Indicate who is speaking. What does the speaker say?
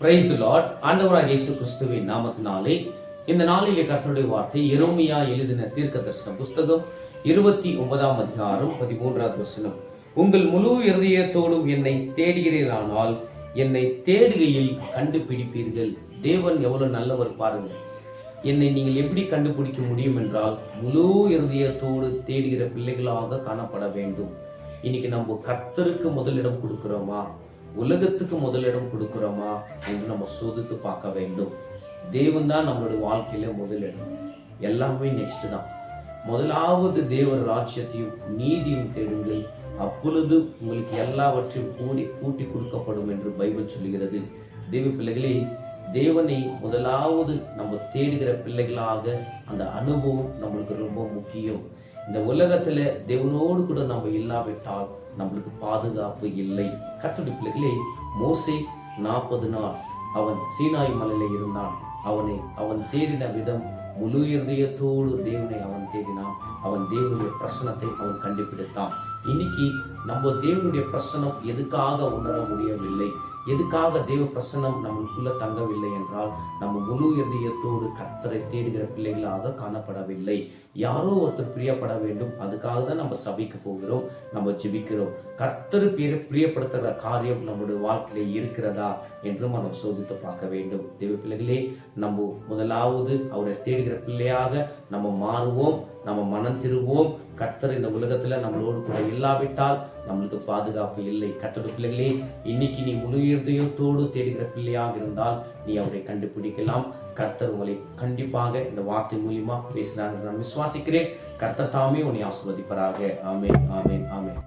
Speaker 1: Praise the Lord ஆண்டவராக இயேசு கிறிஸ்துவின் நாமத்தினாலே இந்த நாளிலே கர்த்தருடைய வார்த்தை எரோமியா எழுதின தீர்க்க தரிசன புஸ்தகம் இருபத்தி ஒன்பதாம் அதிகாரம் பதிமூன்றாவது வசனம். உங்கள் முழு இருதயத்தோடும் என்னை தேடுகிறீரானால் என்னை தேடுகையில் கண்டுபிடிப்பீர்கள். தேவன் எவ்வளவு நல்லவர் பாருங்க என்னை நீங்கள் எப்படி கண்டுபிடிக்க முடியும் என்றால் முழு இருதயத்தோடு தேடுகிற பிள்ளைகளாக காணப்பட வேண்டும். இன்னைக்கு நம்ம கர்த்தருக்கு முதலிடம் கொடுக்கிறோமா? உலகத்துக்கு முதலிடம் கொடுக்குறோமா என்று நம்ம சோதித்து பார்க்க வேண்டும். தேவன் தான் நம்மளுடைய வாழ்க்கையில முதலிடம். எல்லாமே நெக்ஸ்ட் தான். முதலாவது தேவர் ராஜ்யத்தையும் நீதியும் தேடுங்கள். அப்பொழுது உங்களுக்கு எல்லாவற்றையும் கூடி கூட்டி கொடுக்கப்படும் என்று பைபிள் சொல்லுகிறது. தேவ பிள்ளைகளே தேவனை முதலாவது நம்ம தேடுகிற பிள்ளைகளாக அந்த அனுபவம் நம்மளுக்கு ரொம்ப முக்கியம். இந்த உலகத்துல தேவனோடு கூட நம்ம இல்லாவிட்டால் நம்மளுக்கு பாதுகாப்பு இல்லை. கர்த்தருடைய பிள்ளைகளே நாற்பது நாள் அவன் சீனாய் மலையில இருந்தான். அவனை அவன் தேடின விதம் முழு இருதயத்தோடு தேவனை அவன் தேடினான். அவன் தேவனுடைய பிரசனத்தை அவன் கண்டுபிடித்தான். இன்னைக்கு நம்ம தேவனுடைய பிரசனம் எதுக்காக உணர முடியவில்லை? எதுக்காக தேவ பிரசனம் நம்மளுக்குள்ள தங்கவில்லை என்றால் நம்ம முழு இதயத்தோடு கர்த்தரை தேடுகிற பிள்ளைகளாக காணப்படவில்லை. யாரோ ஒருத்தர் பிரியப்பட வேண்டும் அதுக்காக தான் நம்ம சபைக்கு போகிறோம் நம்ம ஜெபிக்கிறோம். கர்த்தர் பிரிய பிரியப்படுத்துகிற காரியம் நம்முடைய வாழ்க்கையில இருக்கிறதா என்று நம்ம சோதித்து பார்க்க வேண்டும். தேவ பிள்ளைகளே நம்ம முதலாவது அவரை தேடுகிற பிள்ளையாக நம்ம மாறுவோம். நம்ம மனம் திருவோம் கர்த்தர் இந்த உலகத்துல நம்மளோடு கூட இல்லாவிட்டால் நம்மளுக்கு பாதுகாப்பு இல்லை. கர்த்தர் பிள்ளைகளே இன்னைக்கு நீ முழு இதயத்தோடு தேடுகிற பிள்ளையாக இருந்தால் நீ அவரை கண்டுபிடிக்கலாம். கர்த்தர் உங்களை கண்டிப்பாக இந்த வார்த்தை மூலியமா பேசினார் நான் விசுவாசிக்கிறேன். கர்த்தர் தாமே உன்னை ஆசிர்வதிப்பராக. ஆமேன் ஆமேன் ஆமேன்.